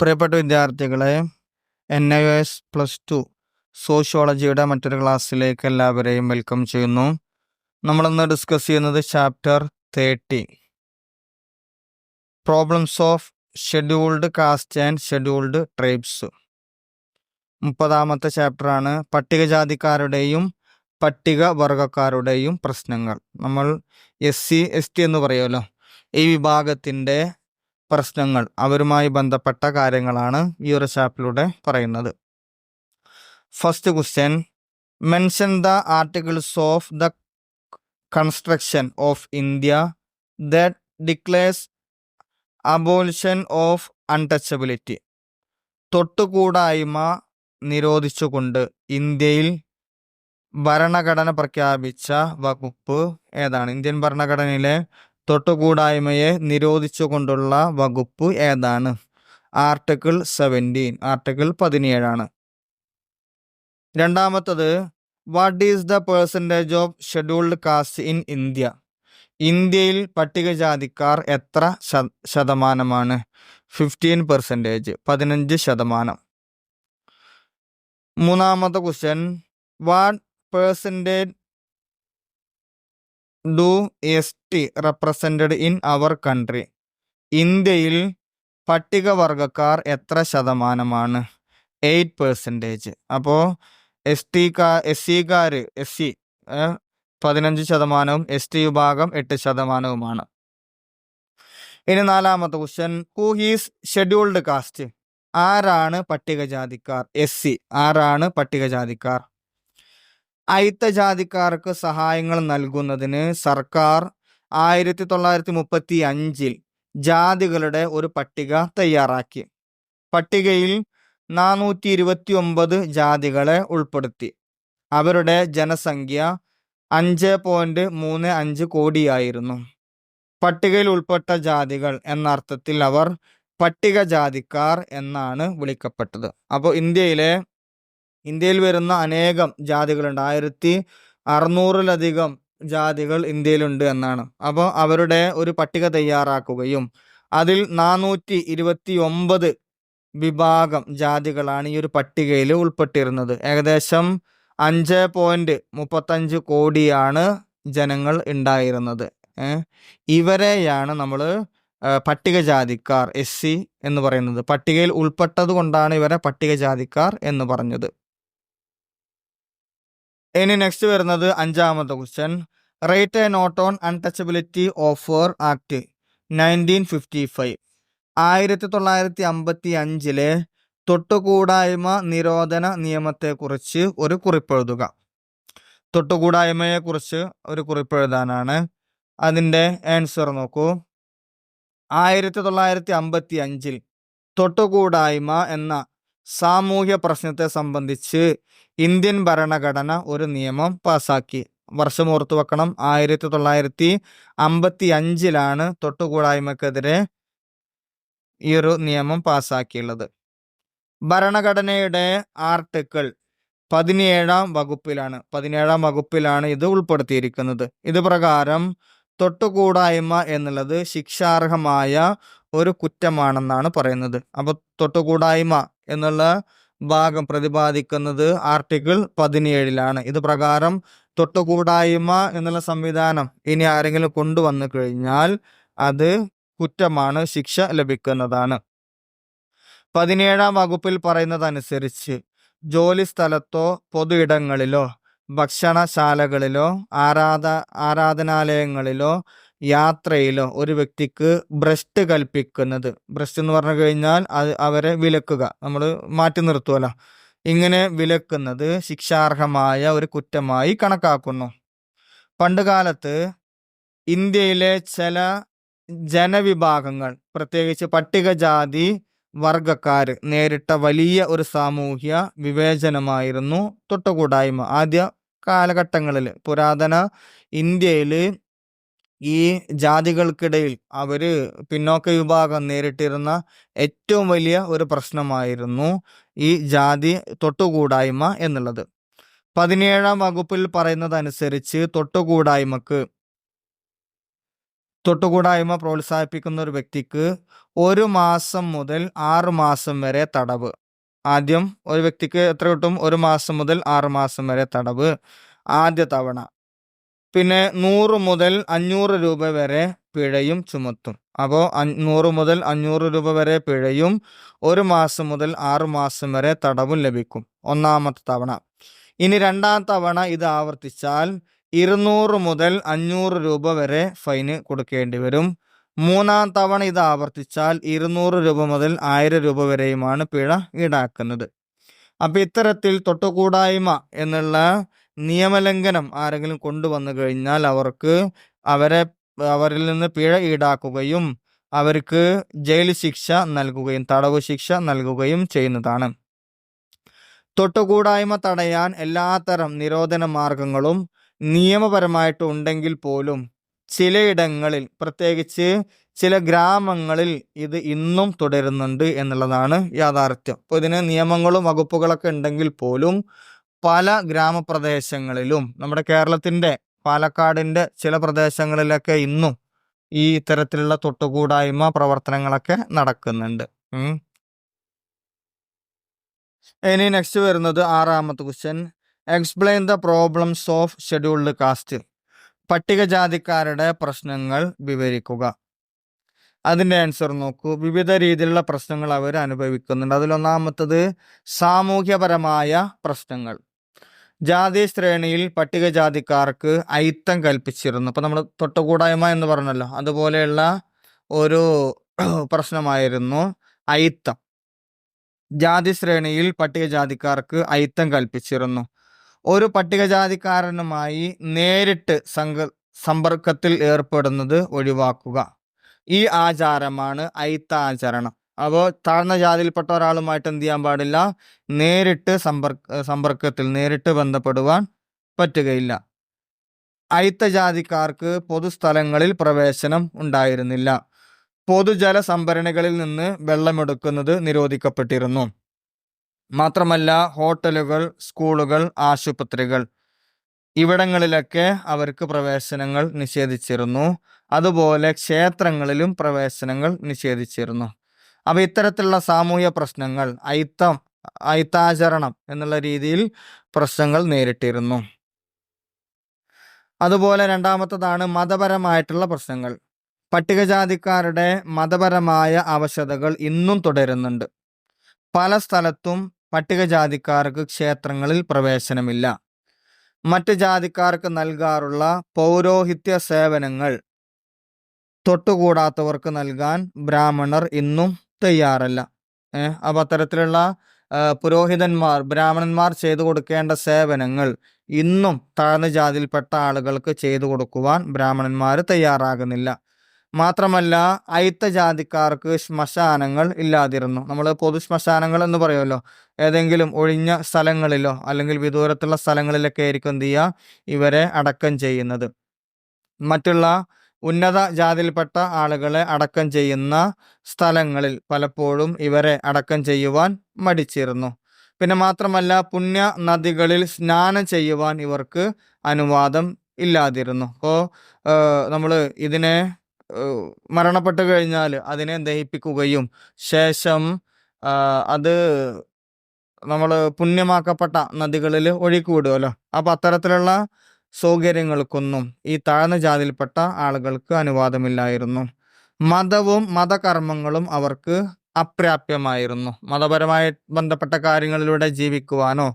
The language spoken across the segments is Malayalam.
പ്രിയപ്പെട്ട വിദ്യാർത്ഥികളെ N I S plus two സോഷ്യോളജിയുടെ മറ്റൊരു ക്ലാസ്സിലേക്ക് എല്ലാവരെയും വെൽക്കം ചെയ്യുന്നു. നമ്മളിന്ന് ഡിസ്കസ് ചെയ്യുന്നത് chapter thirty problems of scheduled caste and scheduled tribes മുപ്പതാമത്തെ ചാപ്റ്ററാണ് പട്ടികജാതിക്കാരുടെയും പട്ടിക വർഗക്കാരുടെയും പ്രശ്നങ്ങൾ. നമ്മൾ എസ് സി എസ് ടി എന്ന് പറയുമല്ലോ. ഈ വിഭാഗത്തിന്റെ പ്രശ്നങ്ങൾ അവരുമായി ബന്ധപ്പെട്ട കാര്യങ്ങളാണ് ഈ ഒരു ചാപ്റ്ററിലൂടെ പറയുന്നത്. First question mention the articles of the construction of India that declares abolition of untouchability തൊട്ടുകൂടായ്മ നിരോധിച്ചുകൊണ്ട് ഇന്ത്യയിൽ ഭരണഘടന പ്രഖ്യാപിച്ച വകുപ്പ് ഏതാണ്? ഇന്ത്യൻ ഭരണഘടനയിലെ തൊട്ടുകൂടായ്മയെ നിരോധിച്ചുകൊണ്ടുള്ള വകുപ്പ് ഏതാണ്? ആർട്ടിക്കിൾ സെവന്റീൻ ആർട്ടിക്കിൾ പതിനേഴാണ്. രണ്ടാമത്തത് what is the percentage of scheduled caste in India? ഇന്ത്യയിൽ പട്ടികജാതിക്കാർ എത്ര ശതമാനമാണ്? ഫിഫ്റ്റീൻ പെർസെന്റേജ് പതിനഞ്ച് ശതമാനം. മൂന്നാമത്തെ question what percentage do S T represented in our country. ഇന്ത്യയിൽ പട്ടികവർഗക്കാർ എത്ര ശതമാനമാണ്? എയ്റ്റ് പെർസെന്റേജ് അപ്പോൾ എസ് ടി കാ എസ് സിക്കാർ എസ് സി പതിനഞ്ച് ശതമാനവും എസ് ടി വിഭാഗം എട്ട് ശതമാനവുമാണ്. ഇനി നാലാമത്തെ question. Who is scheduled caste? ആരാണ് പട്ടികജാതിക്കാർ? എസ് സി ആരാണ് പട്ടികജാതിക്കാർ? അയിത്തജാതിക്കാർക്ക് സഹായങ്ങൾ നൽകുന്നതിന് സർക്കാർ ആയിരത്തി തൊള്ളായിരത്തി മുപ്പത്തി അഞ്ചിൽ ജാതികളുടെ ഒരു പട്ടിക തയ്യാറാക്കി. പട്ടികയിൽ നാനൂറ്റി ഇരുപത്തി ഒമ്പത് ജാതികളെ ഉൾപ്പെടുത്തി. അവരുടെ ജനസംഖ്യ അഞ്ച് പോയിന്റ് മൂന്ന് അഞ്ച് കോടിയായിരുന്നു. പട്ടികയിൽ ഉൾപ്പെട്ട ജാതികൾ എന്ന അർത്ഥത്തിൽ അവർ പട്ടികജാതിക്കാർ എന്നാണ് വിളിക്കപ്പെട്ടത്. അപ്പോൾ ഇന്ത്യയിലെ ഇന്ത്യയിൽ വരുന്ന അനേകം ജാതികളുണ്ട്. ആയിരത്തി അറുന്നൂറിലധികം ജാതികൾ ഇന്ത്യയിലുണ്ട് എന്നാണ്. അപ്പോൾ അവരുടെ ഒരു പട്ടിക തയ്യാറാക്കുകയും അതിൽ നാനൂറ്റി ഇരുപത്തി ഒമ്പത് വിഭാഗം ജാതികളാണ് ഈ ഒരു പട്ടികയിൽ ഉൾപ്പെട്ടിരുന്നത്. ഏകദേശം അഞ്ച് പോയിന്റ് മുപ്പത്തഞ്ച് കോടിയാണ് ജനങ്ങൾ ഉണ്ടായിരുന്നത്. ഇവരെയാണ് നമ്മൾ പട്ടികജാതിക്കാർ എസ് സി എന്ന് പറയുന്നത്. പട്ടികയിൽ ഉൾപ്പെട്ടത് കൊണ്ടാണ് ഇവരെ പട്ടികജാതിക്കാർ എന്ന് പറഞ്ഞത്. ഇനി നെക്സ്റ്റ് വരുന്നത് അഞ്ചാമത്തെ question write a note on untouchability offer act nineteen fifty five ആയിരത്തി തൊള്ളായിരത്തി അമ്പത്തി അഞ്ചിലെ തൊട്ടുകൂടായ്മ നിരോധന നിയമത്തെക്കുറിച്ച് ഒരു കുറിപ്പെഴുതുക തൊട്ടുകൂടായ്മയെക്കുറിച്ച് ഒരു കുറിപ്പെഴുതാനാണ് അതിന്റെ ആൻസർ നോക്കൂ. ആയിരത്തി തൊള്ളായിരത്തി അമ്പത്തി അഞ്ചിൽ തൊട്ടുകൂടായ്മ എന്ന സാമൂഹ്യ പ്രശ്നത്തെ സംബന്ധിച്ച് ഇന്ത്യൻ ഭരണഘടന ഒരു നിയമം പാസാക്കി. വർഷം ഓർത്തു വെക്കണം. ആയിരത്തി തൊള്ളായിരത്തി അമ്പത്തി അഞ്ചിലാണ് തൊട്ടുകൂടായ്മക്കെതിരെ ഈ ഒരു നിയമം പാസാക്കിയുള്ളത്. ഭരണഘടനയുടെ ആർട്ടിക്കിൾ പതിനേഴാം വകുപ്പിലാണ്. പതിനേഴാം വകുപ്പിലാണ് ഇത് ഉൾപ്പെടുത്തിയിരിക്കുന്നത്. ഇത് പ്രകാരം തൊട്ടുകൂടായ്മ എന്നുള്ളത് ശിക്ഷാർഹമായ ഒരു കുറ്റമാണെന്നാണ് പറയുന്നത്. അപ്പോൾ തൊട്ടുകൂടായ്മ എന്നുള്ള ഭാഗം പ്രതിപാദിക്കുന്നത് ആർട്ടിക്കിൾ പതിനേഴിലാണ്. ഇത് പ്രകാരം തൊട്ടുകൂടായ്മ എന്നുള്ള സംവിധാനം ഇനി ആരെങ്കിലും കൊണ്ടുവന്നു കഴിഞ്ഞാൽ അത് കുറ്റമാണ് ശിക്ഷ ലഭിക്കുന്നതാണ്. പതിനേഴാം വകുപ്പിൽ പറയുന്നതനുസരിച്ച് ജോലി സ്ഥലത്തോ പൊതു ഇടങ്ങളിലോ ഭക്ഷണശാലകളിലോ ആരാധ ആരാധനാലയങ്ങളിലോ യാത്രയിലോ ഒരു വ്യക്തിക്ക് ബ്രസ്റ്റ് കൽപ്പിക്കുന്നത്. ബ്രസ്റ്റ് എന്ന് പറഞ്ഞു കഴിഞ്ഞാൽ അത് അവരെ വിലക്കുക. നമ്മൾ മാറ്റി നിർത്തുമല്ലോ ഇങ്ങനെ വിലക്കുന്നത് ശിക്ഷാർഹമായ ഒരു കുറ്റമായി കണക്കാക്കുന്നു. പണ്ടുകാലത്ത് ഇന്ത്യയിലെ ചില ജനവിഭാഗങ്ങൾ പ്രത്യേകിച്ച് പട്ടികജാതി വർഗക്കാർ നേരിട്ട വലിയ ഒരു സാമൂഹ്യ വിവേചനമായിരുന്നു തൊട്ടുകൂടായ്മ. ആദ്യ കാലഘട്ടങ്ങളിൽ പുരാതന ഇന്ത്യയിൽ ഈ ജാതികൾക്കിടയിൽ അവർ പിന്നോക്ക വിഭാഗം നേരിട്ടിരുന്ന ഏറ്റവും വലിയ ഒരു പ്രശ്നമായിരുന്നു ഈ ജാതി തൊട്ടുകൂടായ്മ എന്നുള്ളത്. പതിനേഴാം വകുപ്പിൽ പറയുന്നതനുസരിച്ച് തൊട്ടുകൂടായ്മക്ക് തൊട്ടുകൂടായ്മ പ്രോത്സാഹിപ്പിക്കുന്ന ഒരു വ്യക്തിക്ക് ഒരു മാസം മുതൽ ആറ് മാസം വരെ തടവ്. ആദ്യം ഒരു വ്യക്തിക്ക് എത്ര കിട്ടും? ഒരു മാസം മുതൽ ആറ് മാസം വരെ തടവ്. ആദ്യ തവണ. പിന്നെ നൂറ് മുതൽ അഞ്ഞൂറ് രൂപ വരെ പിഴയും ചുമത്തും. അപ്പോൾ നൂറ് മുതൽ അഞ്ഞൂറ് രൂപ വരെ പിഴയും ഒരു മാസം മുതൽ ആറ് മാസം വരെ തടവും ലഭിക്കും. ഒന്നാമത്തെ തവണ. ഇനി രണ്ടാം തവണ ഇത് ആവർത്തിച്ചാൽ ഇരുന്നൂറ് മുതൽ അഞ്ഞൂറ് രൂപ വരെ ഫൈന് കൊടുക്കേണ്ടി വരും. മൂന്നാം തവണ ഇത് ആവർത്തിച്ചാൽ ഇരുന്നൂറ് രൂപ മുതൽ ആയിരം രൂപ വരെയുമാണ് പിഴ ഈടാക്കുന്നത്. അപ്പം ഇത്തരത്തിൽ തൊട്ടുകൂടായ്മ എന്നുള്ള നിയമലംഘനം ആരെങ്കിലും കൊണ്ടുവന്നു കഴിഞ്ഞാൽ അവർക്ക് അവരെ അവരിൽ നിന്ന് പിഴ ഈടാക്കുകയും അവർക്ക് ജയിൽ ശിക്ഷ നൽകുകയും തടവ് ശിക്ഷ നൽകുകയും ചെയ്യുന്നതാണ്. തൊട്ടുകൂടായ്മ തടയാൻ എല്ലാത്തരം നിരോധന മാർഗങ്ങളും നിയമപരമായിട്ട് ഉണ്ടെങ്കിൽ പോലും ചിലയിടങ്ങളിൽ പ്രത്യേകിച്ച് ചില ഗ്രാമങ്ങളിൽ ഇത് ഇന്നും തുടരുന്നുണ്ട് എന്നുള്ളതാണ് യാഥാർത്ഥ്യം. അപ്പോൾ ഇതിന് നിയമങ്ങളും വകുപ്പുകളൊക്കെ ഉണ്ടെങ്കിൽ പോലും പല ഗ്രാമപ്രദേശങ്ങളിലും നമ്മുടെ കേരളത്തിന്റെ പാലക്കാടിന്റെ ചില പ്രദേശങ്ങളിലൊക്കെ ഇന്നും ഈ ഇത്തരത്തിലുള്ള തൊട്ടുകൂടായ്മ പ്രവർത്തനങ്ങളൊക്കെ നടക്കുന്നുണ്ട്. ഇനി നെക്സ്റ്റ് വരുന്നത് ആറാമത്തെ question explain the problems of scheduled caste പട്ടികജാതിക്കാരുടെ പ്രശ്നങ്ങൾ വിവരിക്കുക. അതിന്റെ ആൻസർ നോക്കൂ. വിവിധ രീതിയിലുള്ള പ്രശ്നങ്ങൾ അവർ അനുഭവിക്കുന്നുണ്ട്. അതിലൊന്നാമത്തത് സാമൂഹ്യപരമായ പ്രശ്നങ്ങൾ. ജാതി ശ്രേണിയിൽ പട്ടികജാതിക്കാർക്ക് ഐത്തം കൽപ്പിച്ചിരുന്നു. അപ്പോൾ നമ്മൾ തൊട്ടുകൂടായ്മ എന്ന് പറഞ്ഞല്ലോ. അതുപോലെയുള്ള ഒരു പ്രശ്നമായിരുന്നു ഐത്തം ജാതി ശ്രേണിയിൽ പട്ടികജാതിക്കാർക്ക് ഐത്തം കൽപ്പിച്ചിരുന്നു. ഒരു പട്ടികജാതിക്കാരനുമായി നേരിട്ട് സംഘ സമ്പർക്കത്തിൽ ഏർപ്പെടുന്നത് ഒഴിവാക്കുക. ഈ ആചാരമാണ് അയിത്താചരണം. അപ്പോൾ താഴ്ന്ന ജാതിയിൽപ്പെട്ട ഒരാളുമായിട്ട് എന്ത് ചെയ്യാൻ പാടില്ല? നേരിട്ട് സമ്പർക്ക സമ്പർക്കത്തിൽ നേരിട്ട് ബന്ധപ്പെടുവാൻ പറ്റുകയില്ല. അയിത്ത ജാതിക്കാർക്ക് പൊതുസ്ഥലങ്ങളിൽ പ്രവേശനം ഉണ്ടായിരുന്നില്ല. പൊതുജല സംഭരണികളിൽ നിന്ന് വെള്ളമെടുക്കുന്നത് നിരോധിക്കപ്പെട്ടിരുന്നു. മാത്രമല്ല ഹോട്ടലുകൾ സ്കൂളുകൾ ആശുപത്രികൾ ഇവിടങ്ങളിലൊക്കെ അവർക്ക് പ്രവേശനങ്ങൾ നിഷേധിച്ചിരുന്നു. അതുപോലെ ക്ഷേത്രങ്ങളിലും പ്രവേശനങ്ങൾ നിഷേധിച്ചിരുന്നു. അപ്പൊ ഇത്തരത്തിലുള്ള സാമൂഹ്യ പ്രശ്നങ്ങൾ അയിത്തം അയിത്താചരണം എന്നുള്ള രീതിയിൽ പ്രശ്നങ്ങൾ നേരിട്ടിരുന്നു. അതുപോലെ രണ്ടാമത്തതാണ് മതപരമായിട്ടുള്ള പ്രശ്നങ്ങൾ. പട്ടികജാതിക്കാരുടെ മതപരമായ അവശതകൾ ഇന്നും തുടരുന്നുണ്ട്. പല സ്ഥലത്തും പട്ടികജാതിക്കാർക്ക് ക്ഷേത്രങ്ങളിൽ പ്രവേശനമില്ല. മറ്റ് ജാതിക്കാർക്ക് നൽകാറുള്ള പൗരോഹിത്യ സേവനങ്ങൾ തൊട്ടുകൂടാത്തവർക്ക് നൽകാൻ ബ്രാഹ്മണർ ഇന്നും തയ്യാറല്ല. ഏഹ് അപ്പൊ അത്തരത്തിലുള്ള പുരോഹിതന്മാർ ബ്രാഹ്മണന്മാർ ചെയ്തു കൊടുക്കേണ്ട സേവനങ്ങൾ ഇന്നും താഴ്ന്ന ജാതിയിൽപ്പെട്ട ആളുകൾക്ക് ചെയ്തു കൊടുക്കുവാൻ ബ്രാഹ്മണന്മാർ തയ്യാറാകുന്നില്ല. മാത്രമല്ല അയിത്ത ജാതിക്കാർക്ക് ശ്മശാനങ്ങൾ ഇല്ലാതിരുന്നു. നമ്മൾ പൊതു ശ്മശാനങ്ങൾ എന്ന് പറയുമല്ലോ. ഏതെങ്കിലും ഒഴിഞ്ഞ സ്ഥലങ്ങളിലോ അല്ലെങ്കിൽ വിദൂരത്തുള്ള സ്ഥലങ്ങളിലൊക്കെ ആയിരിക്കും എന്ത് ചെയ്യുക? ഇവരെ അടക്കം ചെയ്യുന്നത്. മറ്റുള്ള ഉന്നത ജാതിയിൽപ്പെട്ട ആളുകളെ അടക്കം ചെയ്യുന്ന സ്ഥലങ്ങളിൽ പലപ്പോഴും ഇവരെ അടക്കം ചെയ്യുവാൻ മടിച്ചിരുന്നു. പിന്നെ മാത്രമല്ല പുണ്യ നദികളിൽ സ്നാനം ചെയ്യുവാൻ ഇവർക്ക് അനുവാദം ഇല്ലാതിരുന്നു. അപ്പോൾ നമ്മൾ ഇതിനെ മരണപ്പെട്ടു കഴിഞ്ഞാൽ അതിനെ ദഹിപ്പിക്കുകയും ശേഷം അത് നമ്മൾ പുണ്യമാക്കപ്പെട്ട നദികളിൽ ഒഴുക്കി വിടുമല്ലോ അപ്പം അത്തരത്തിലുള്ള സൗകര്യങ്ങൾക്കൊന്നും ഈ താഴ്ന്ന ജാതിയിൽപ്പെട്ട ആളുകൾക്ക് അനുവാദമില്ലായിരുന്നു. മതവും മതകർമ്മങ്ങളും അവർക്ക് അപ്രാപ്യമായിരുന്നു. മതപരമായി ബന്ധപ്പെട്ട കാര്യങ്ങളിലൂടെ ജീവിക്കുവാനോ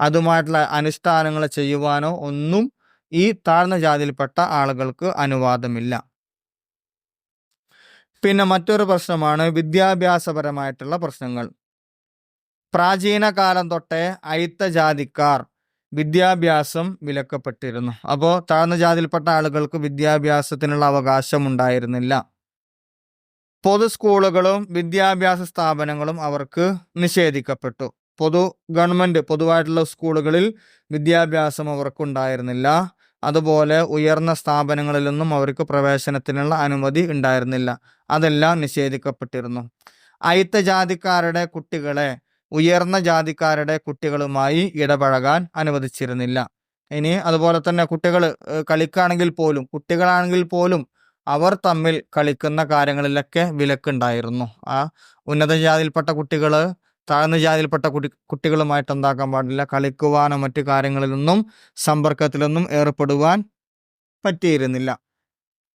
അതുമായിട്ടുള്ള അനുഷ്ഠാനങ്ങൾ ചെയ്യുവാനോ ഒന്നും ഈ താഴ്ന്ന ജാതിയിൽപ്പെട്ട ആളുകൾക്ക് അനുവാദമില്ല. പിന്നെ മറ്റൊരു പ്രശ്നമാണ് വിദ്യാഭ്യാസപരമായിട്ടുള്ള പ്രശ്നങ്ങൾ. പ്രാചീന കാലം തൊട്ടേ അയിത്ത ജാതിക്കാർ വിദ്യാഭ്യാസം വിലക്കപ്പെട്ടിരുന്നു. അപ്പോൾ താഴ്ന്ന ജാതിയിൽപ്പെട്ട ആളുകൾക്ക് വിദ്യാഭ്യാസത്തിനുള്ള അവകാശം ഉണ്ടായിരുന്നില്ല പൊതു സ്കൂളുകളും വിദ്യാഭ്യാസ സ്ഥാപനങ്ങളും അവർക്ക് നിഷേധിക്കപ്പെട്ടു. പൊതു ഗവൺമെന്റ് പൊതുവായിട്ടുള്ള സ്കൂളുകളിൽ വിദ്യാഭ്യാസം അവർക്കുണ്ടായിരുന്നില്ല. അതുപോലെ ഉയർന്ന സ്ഥാപനങ്ങളിലൊന്നും അവർക്ക് പ്രവേശനത്തിനുള്ള അനുമതി ഉണ്ടായിരുന്നില്ല. അതെല്ലാം നിഷേധിക്കപ്പെട്ടിരുന്നു. അയിത്ത ജാതിക്കാരുടെ കുട്ടികളെ ഉയർന്ന ജാതിക്കാരുടെ കുട്ടികളുമായി ഇടപഴകാൻ അനുവദിച്ചിരുന്നില്ല. ഇനി അതുപോലെ തന്നെ കുട്ടികൾ കളിക്കുകയാണെങ്കിൽ പോലും കുട്ടികളാണെങ്കിൽ പോലും അവർ തമ്മിൽ കളിക്കുന്ന കാര്യങ്ങളിലൊക്കെ വിലക്കുണ്ടായിരുന്നു. ആ ഉന്നത ജാതിയിൽപ്പെട്ട കുട്ടികൾ താഴ്ന്ന ജാതിയിൽപ്പെട്ട കുട്ടി കുട്ടികളുമായിട്ട് എന്താക്കാൻ പാടില്ല. കളിക്കുവാനോ മറ്റു കാര്യങ്ങളിലൊന്നും സമ്പർക്കത്തിലൊന്നും ഏർപ്പെടുവാൻ പറ്റിയിരുന്നില്ല.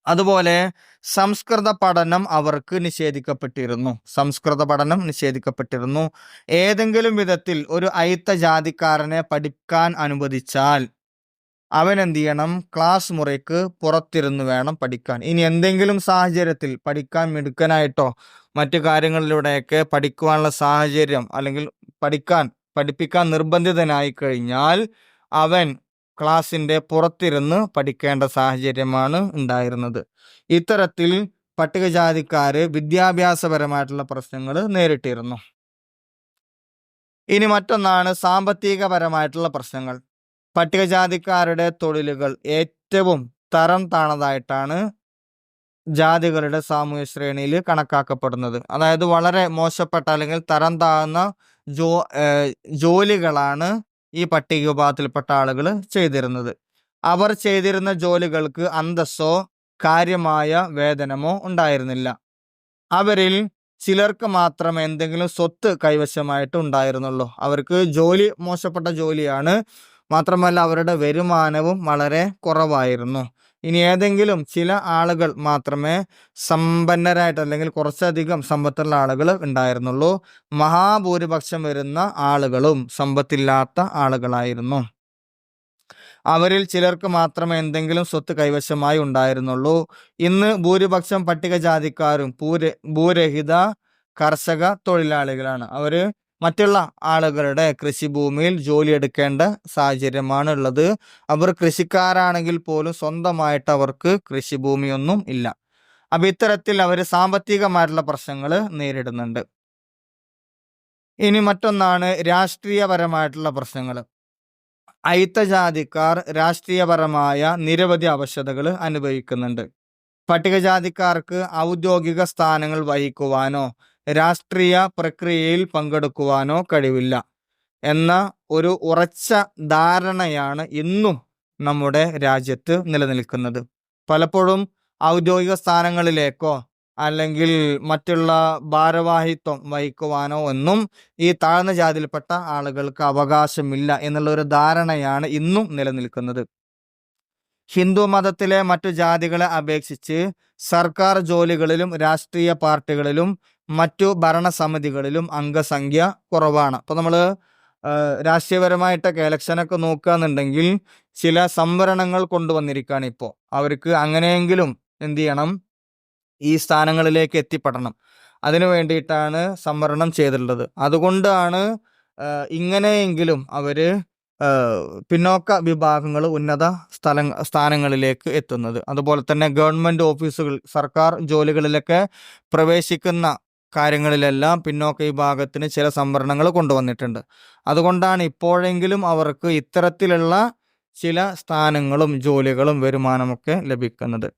അതുപോലെ സംസ്കൃത പഠനം അവർക്ക് നിഷേധിക്കപ്പെട്ടിരുന്നു. സംസ്കൃത പഠനം നിഷേധിക്കപ്പെട്ടിരുന്നു. ഏതെങ്കിലും വിധത്തിൽ ഒരു അയിത്ത ജാതിക്കാരനെ പഠിക്കാൻ അനുവദിച്ചാൽ അവൻ എന്ത് ചെയ്യണം? ക്ലാസ് മുറിക്ക് പുറത്തിരുന്ന് വേണം പഠിക്കാൻ. ഇനി എന്തെങ്കിലും സാഹചര്യത്തിൽ പഠിക്കാൻ മിടുക്കനായിട്ടോ മറ്റു കാര്യങ്ങളിലൂടെയൊക്കെ പഠിക്കുവാനുള്ള സാഹചര്യം അല്ലെങ്കിൽ പഠിക്കാൻ പഠിപ്പിക്കാൻ നിർബന്ധിതനായി കഴിഞ്ഞാൽ അവൻ ക്ലാസിന്റെ പുറത്തിരുന്ന് പഠിക്കേണ്ട സാഹചര്യമാണ് ഉണ്ടായിരുന്നത്. ഇത്തരത്തിൽ പട്ടികജാതിക്കാർ വിദ്യാഭ്യാസപരമായിട്ടുള്ള പ്രശ്നങ്ങൾ നേരിട്ടിരുന്നു. ഇനി മറ്റൊന്നാണ് സാമ്പത്തികപരമായിട്ടുള്ള പ്രശ്നങ്ങൾ. പട്ടികജാതിക്കാരുടെ തൊഴിലുകൾ ഏറ്റവും തരം താണതായിട്ടാണ് ജാതികളുടെ സാമൂഹ്യ ശ്രേണിയിൽ കണക്കാക്കപ്പെടുന്നത്. അതായത് വളരെ മോശപ്പെട്ട അല്ലെങ്കിൽ തരം താഴ്ന്ന ജോ ജോലികളാണ് ഈ പട്ടിക വിഭാഗത്തിൽപ്പെട്ട ആളുകൾ ചെയ്തിരുന്നത്. അവർ ചെയ്തിരുന്ന ജോലികൾക്ക് അന്തസ്സോ കാര്യമായ വേതനമോ ഉണ്ടായിരുന്നില്ല. അവരിൽ ചിലർക്ക് മാത്രം എന്തെങ്കിലും സ്വത്ത് കൈവശമായിട്ട് ഉണ്ടായിരുന്നുള്ളൂ. അവർക്ക് ജോലി മോശപ്പെട്ട ജോലിയാണ് മാത്രമല്ല അവരുടെ വരുമാനവും വളരെ കുറവായിരുന്നു. ഇനി ഏതെങ്കിലും ചില ആളുകൾ മാത്രമേ സമ്പന്നരായിട്ട് അല്ലെങ്കിൽ കുറച്ചധികം സമ്പത്തുള്ള ആളുകൾ ഉണ്ടായിരുന്നുള്ളൂ. മഹാഭൂരിപക്ഷം വരുന്ന ആളുകളും സമ്പത്തില്ലാത്ത ആളുകളായിരുന്നു. അവരിൽ ചിലർക്ക് മാത്രമേ എന്തെങ്കിലും സ്വത്ത് കൈവശമായി ഉണ്ടായിരുന്നുള്ളൂ. ഇന്ന് ഭൂരിപക്ഷം പട്ടികജാതിക്കാരും ഭൂര ഭൂരഹിത കർഷക തൊഴിലാളികളാണ്. അവർ മറ്റുള്ള ആളുകളുടെ കൃഷിഭൂമിയിൽ ജോലിയെടുക്കേണ്ട സാഹചര്യമാണ് ഉള്ളത് അവർ കൃഷിക്കാരാണെങ്കിൽ പോലും സ്വന്തമായിട്ട് അവർക്ക് കൃഷിഭൂമിയൊന്നും ഇല്ല. അപ്പം ഇത്തരത്തിൽ അവർ സാമ്പത്തികമായിട്ടുള്ള പ്രശ്നങ്ങൾ നേരിടുന്നുണ്ട്. ഇനി മറ്റൊന്നാണ് രാഷ്ട്രീയപരമായിട്ടുള്ള പ്രശ്നങ്ങൾ അയിത്തജാതിക്കാർ രാഷ്ട്രീയപരമായ നിരവധി അവശതകൾ അനുഭവിക്കുന്നുണ്ട്. പട്ടികജാതിക്കാർക്ക് ഔദ്യോഗിക സ്ഥാനങ്ങൾ വഹിക്കുവാനോ രാഷ്ട്രീയ പ്രക്രിയയിൽ പങ്കെടുക്കുവാനോ കഴിവില്ല എന്ന ഒരു ഉറച്ച ധാരണയാണ് ഇന്നും നമ്മുടെ രാജ്യത്ത് നിലനിൽക്കുന്നത്. പലപ്പോഴും ഔദ്യോഗിക സ്ഥാനങ്ങളിലേക്കോ അല്ലെങ്കിൽ മറ്റുള്ള ഭാരവാഹിത്വം വഹിക്കുവാനോ ഒന്നും ഈ താഴ്ന്ന ജാതിയിൽപ്പെട്ട ആളുകൾക്ക് അവകാശമില്ല എന്നുള്ള ഒരു ധാരണയാണ് ഇന്നും നിലനിൽക്കുന്നത്. ഹിന്ദു മതത്തിലെ മറ്റു ജാതികളെ അപേക്ഷിച്ച് സർക്കാർ ജോലികളിലും രാഷ്ട്രീയ പാർട്ടികളിലും മറ്റു ഭരണസമിതികളിലും അംഗസംഖ്യ കുറവാണ്. അപ്പോൾ നമ്മൾ രാഷ്ട്രീയപരമായിട്ടൊക്കെ ഇലക്ഷനൊക്കെ നോക്കുകയെന്നുണ്ടെങ്കിൽ ചില സംവരണങ്ങൾ കൊണ്ടുവന്നിരിക്കുകയാണ് ഇപ്പോൾ അവർക്ക് അങ്ങനെയെങ്കിലും എന്ത് ചെയ്യണം? ഈ സ്ഥാനങ്ങളിലേക്ക് എത്തിപ്പെടണം. അതിനു വേണ്ടിയിട്ടാണ് സംവരണം ചെയ്തിട്ടുള്ളത്. അതുകൊണ്ടാണ് ഇങ്ങനെയെങ്കിലും അവർ പിന്നോക്ക വിഭാഗങ്ങൾ ഉന്നത സ്ഥല സ്ഥാനങ്ങളിലേക്ക് എത്തുന്നത്. അതുപോലെ തന്നെ ഗവൺമെന്റ് ഓഫീസുകൾ സർക്കാർ ജോലികളിലൊക്കെ പ്രവേശിക്കുന്ന കാര്യങ്ങളിലെല്ലാം പിന്നോക്ക വിഭാഗത്തിന് ചില സംവരണങ്ങൾ കൊണ്ടുവന്നിട്ടുണ്ട്. അതുകൊണ്ടാണ് ഇപ്പോഴെങ്കിലും അവർക്ക് ഇത്തരത്തിലുള്ള ചില സ്ഥാനങ്ങളും ജോലികളും വരുമാനമൊക്കെ ലഭിക്കുന്നത്.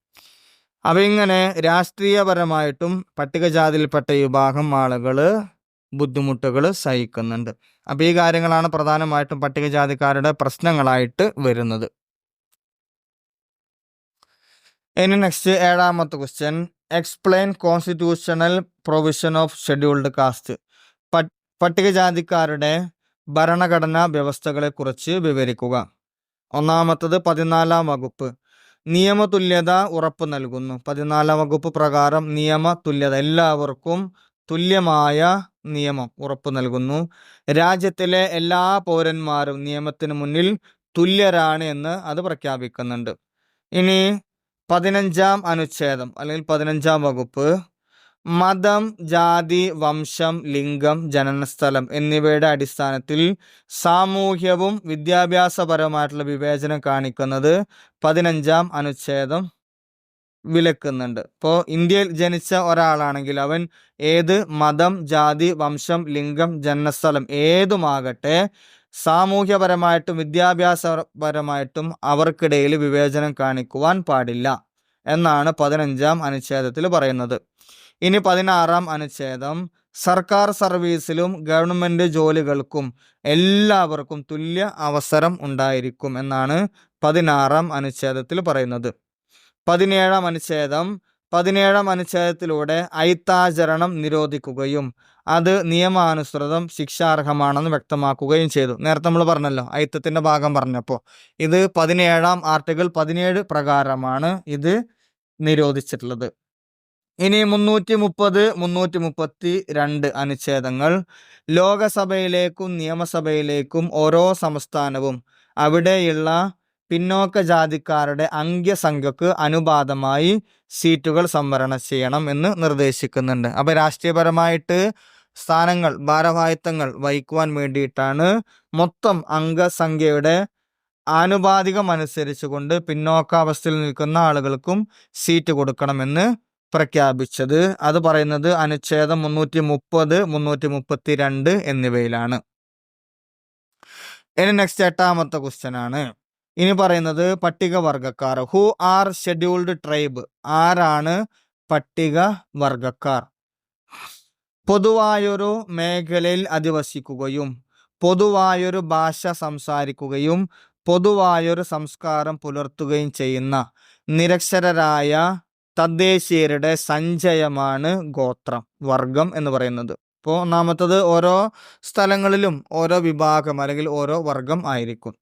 അവയിങ്ങനെ രാഷ്ട്രീയപരമായിട്ടും പട്ടികജാതിയിൽപ്പെട്ട വിഭാഗം ആളുകൾ ബുദ്ധിമുട്ടുകൾ സഹിക്കുന്നുണ്ട്. അപ്പോൾ ഈ കാര്യങ്ങളാണ് പ്രധാനമായിട്ടും പട്ടികജാതിക്കാരുടെ പ്രശ്നങ്ങളായിട്ട് വരുന്നത്. ഇനി നെക്സ്റ്റ് ഏഴാമത്തെ question explain constitutional provision of scheduled caste പട്ടികജാതിക്കാരുടെ ഭരണഘടനാ വ്യവസ്ഥകളെക്കുറിച്ച് വിവരിക്കുക. ഒന്നാമത്തത് പതിനാലാം വകുപ്പ്. നിയമതുല്യത ഉറപ്പ് നൽകുന്നു. പതിനാലാം വകുപ്പ് പ്രകാരം നിയമ തുല്യത എല്ലാവർക്കും തുല്യമായ നിയമം ഉറപ്പു നൽകുന്നു. രാജ്യത്തിലെ എല്ലാ പൗരന്മാരും നിയമത്തിന് മുന്നിൽ തുല്യരാണ് എന്ന് അത് പ്രഖ്യാപിക്കുന്നുണ്ട്. ഇനി പതിനഞ്ചാം അനുച്ഛേദം അല്ലെങ്കിൽ പതിനഞ്ചാം വകുപ്പ്. മതം ജാതി വംശം ലിംഗം ജനനസ്ഥലം എന്നിവയുടെ അടിസ്ഥാനത്തിൽ സാമൂഹ്യവും വിദ്യാഭ്യാസപരമായിട്ടുള്ള വിവേചനം കാണിക്കുന്നത് പതിനഞ്ചാം അനുച്ഛേദം വിലക്കുന്നുണ്ട്. ഇപ്പോൾ ഇന്ത്യയിൽ ജനിച്ച ഒരാളാണെങ്കിൽ അവൻ ഏത് മതം ജാതി വംശം ലിംഗം ജനനസ്ഥലം ഏതുമാകട്ടെ സാമൂഹ്യപരമായിട്ടും വിദ്യാഭ്യാസപരമായിട്ടും അവർക്കിടയിൽ വിവേചനം കാണിക്കുവാൻ പാടില്ല എന്നാണ് പതിനഞ്ചാം അനുച്ഛേദത്തിൽ പറയുന്നത്. ഇനി പതിനാറാം അനുച്ഛേദം സർക്കാർ സർവീസിലും ഗവൺമെന്റ് ജോലികൾക്കും എല്ലാവർക്കും തുല്യ അവസരം ഉണ്ടായിരിക്കും എന്നാണ് പതിനാറാം അനുച്ഛേദത്തിൽ പറയുന്നത്. പതിനേഴാം അനുച്ഛേദം പതിനേഴാം അനുച്ഛേദത്തിലൂടെ ഐത്താചരണം നിരോധിക്കുകയും അത് നിയമാനുസൃതം ശിക്ഷാർഹമാണെന്ന് വ്യക്തമാക്കുകയും ചെയ്തു. നേരത്തെ നമ്മൾ പറഞ്ഞല്ലോ ഐത്തത്തിന്റെ ഭാഗം പറഞ്ഞപ്പോൾ. ഇത് പതിനേഴാം ആർട്ടിക്കിൾ പതിനേഴ് പ്രകാരമാണ് ഇത് നിരോധിച്ചിട്ടുള്ളത്. ഇനി മുന്നൂറ്റി മുപ്പത് മുന്നൂറ്റി മുപ്പത്തി രണ്ട് അനുച്ഛേദങ്ങൾ ലോകസഭയിലേക്കും നിയമസഭയിലേക്കും ഓരോ സംസ്ഥാനവും അവിടെയുള്ള പിന്നോക്ക ജാതിക്കാരുടെ അംഗ്യസംഖ്യക്ക് അനുപാതമായി സീറ്റുകൾ സംവരണം ചെയ്യണം എന്ന് നിർദ്ദേശിക്കുന്നുണ്ട്. അപ്പോൾ രാഷ്ട്രീയപരമായിട്ട് സ്ഥാനങ്ങൾ ഭാരവാഹിത്വങ്ങൾ വഹിക്കുവാൻ വേണ്ടിയിട്ടാണ് മൊത്തം അംഗസംഖ്യയുടെ ആനുപാതികം അനുസരിച്ചുകൊണ്ട് പിന്നോക്കാവസ്ഥയിൽ നിൽക്കുന്ന ആളുകൾക്കും സീറ്റ് കൊടുക്കണമെന്ന് പ്രഖ്യാപിച്ചത്. അത് പറയുന്നത് അനുച്ഛേദം മുന്നൂറ്റി മുപ്പത് മുന്നൂറ്റി മുപ്പത്തി രണ്ട് എന്നിവയിലാണ്. ഇനി നെക്സ്റ്റ് എട്ടാമത്തെ ക്വസ്റ്റ്യൻ ആണ്. ഇനി പറയുന്നത് പട്ടികവർഗക്കാർ ഹു ആർ ഷെഡ്യൂൾഡ് ട്രൈബ് ആരാണ് പട്ടിക വർഗക്കാർ പൊതുവായൊരു മേഖലയിൽ അധിവസിക്കുകയും പൊതുവായൊരു ഭാഷ സംസാരിക്കുകയും പൊതുവായൊരു സംസ്കാരം പുലർത്തുകയും ചെയ്യുന്ന നിരക്ഷരരായ തദ്ദേശീയരുടെ സഞ്ചയമാണ് ഗോത്രം വർഗം എന്ന് പറയുന്നത്. ഇപ്പോൾ ഒന്നാമത്തത് ഓരോ സ്ഥലങ്ങളിലും ഓരോ വിഭാഗം അല്ലെങ്കിൽ ഓരോ വർഗം ആയിരിക്കും.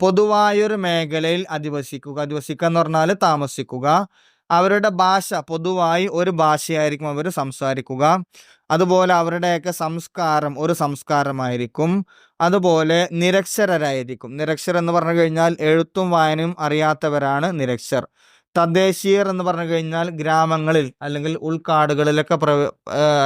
പൊതുവായൊരു മേഖലയിൽ അധിവസിക്കുക. അധിവസിക്കുക എന്ന് പറഞ്ഞാൽ താമസിക്കുക. അവരുടെ ഭാഷ പൊതുവായി ഒരു ഭാഷയായിരിക്കും അവർ സംസാരിക്കുക. അതുപോലെ അവരുടെയൊക്കെ സംസ്കാരം ഒരു സംസ്കാരമായിരിക്കും. അതുപോലെ നിരക്ഷരരായിരിക്കും. നിരക്ഷർ എന്ന് പറഞ്ഞു കഴിഞ്ഞാൽ എഴുത്തും വായനയും അറിയാത്തവരാണ് നിരക്ഷർ. തദ്ദേശീയർ എന്ന് പറഞ്ഞു കഴിഞ്ഞാൽ ഗ്രാമങ്ങളിൽ അല്ലെങ്കിൽ ഉൾക്കാടുകളിലൊക്കെ പ്രവ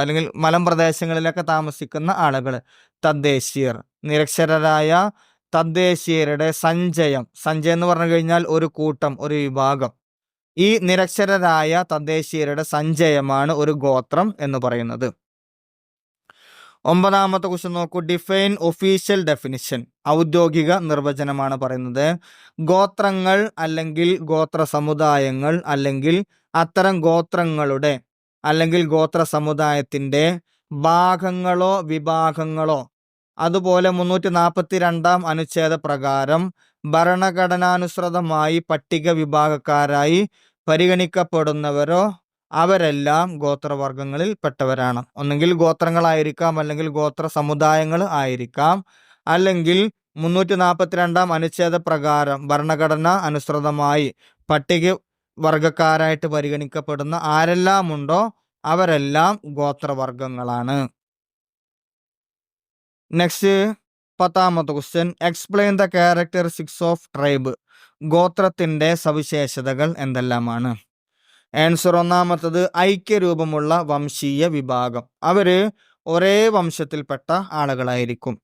അല്ലെങ്കിൽ മലമ്പ്രദേശങ്ങളിലൊക്കെ താമസിക്കുന്ന ആളുകൾ തദ്ദേശീയർ. നിരക്ഷരരായ തദ്ദേശീയരുടെ സഞ്ചയം. സഞ്ചയം എന്ന് പറഞ്ഞു കഴിഞ്ഞാൽ ഒരു കൂട്ടം ഒരു വിഭാഗം. ഈ നിരക്ഷരരായ തദ്ദേശീയരുടെ സഞ്ചയമാണ് ഒരു ഗോത്രം എന്ന് പറയുന്നത്. ഒമ്പതാമത്തെ ക്വസ്റ്റ്യൻ നോക്കൂ. ഡിഫൈൻ ഒഫീഷ്യൽ ഡെഫിനിഷൻ ഔദ്യോഗിക നിർവചനമാണ് പറയുന്നത്. ഗോത്രങ്ങൾ അല്ലെങ്കിൽ ഗോത്ര സമുദായങ്ങൾ അല്ലെങ്കിൽ അത്തരം ഗോത്രങ്ങളുടെ അല്ലെങ്കിൽ ഗോത്ര സമുദായത്തിന്റെ ഭാഗങ്ങളോ വിഭാഗങ്ങളോ അതുപോലെ മുന്നൂറ്റി നാൽപ്പത്തി രണ്ടാം അനുച്ഛേദ പ്രകാരം ഭരണഘടനാനുസൃതമായി പട്ടിക വിഭാഗക്കാരായി പരിഗണിക്കപ്പെടുന്നവരോ അവരെല്ലാം ഗോത്രവർഗങ്ങളിൽ പെട്ടവരാണ്. ഒന്നെങ്കിൽ ഗോത്രങ്ങളായിരിക്കാം അല്ലെങ്കിൽ ഗോത്ര സമുദായങ്ങൾ ആയിരിക്കാം. അല്ലെങ്കിൽ മുന്നൂറ്റി നാൽപ്പത്തിരണ്ടാം അനുച്ഛേദ പ്രകാരം ഭരണഘടന അനുസൃതമായി പട്ടിക വർഗക്കാരായിട്ട് പരിഗണിക്കപ്പെടുന്ന ആരെല്ലാമുണ്ടോ അവരെല്ലാം ഗോത്രവർഗങ്ങളാണ് നെക്സ്റ്റ് പത്താമത്തെ question explain the characteristics of tribe ഗോത്രത്തിന്റെ സവിശേഷതകൾ എന്തെല്ലാമാണ്? ആൻസർ ഒന്നാമത്തത് ഐക്യരൂപമുള്ള വംശീയ വിഭാഗം. അവർ ഒരേ വംശത്തിൽപ്പെട്ട ആളുകളായിരിക്കും.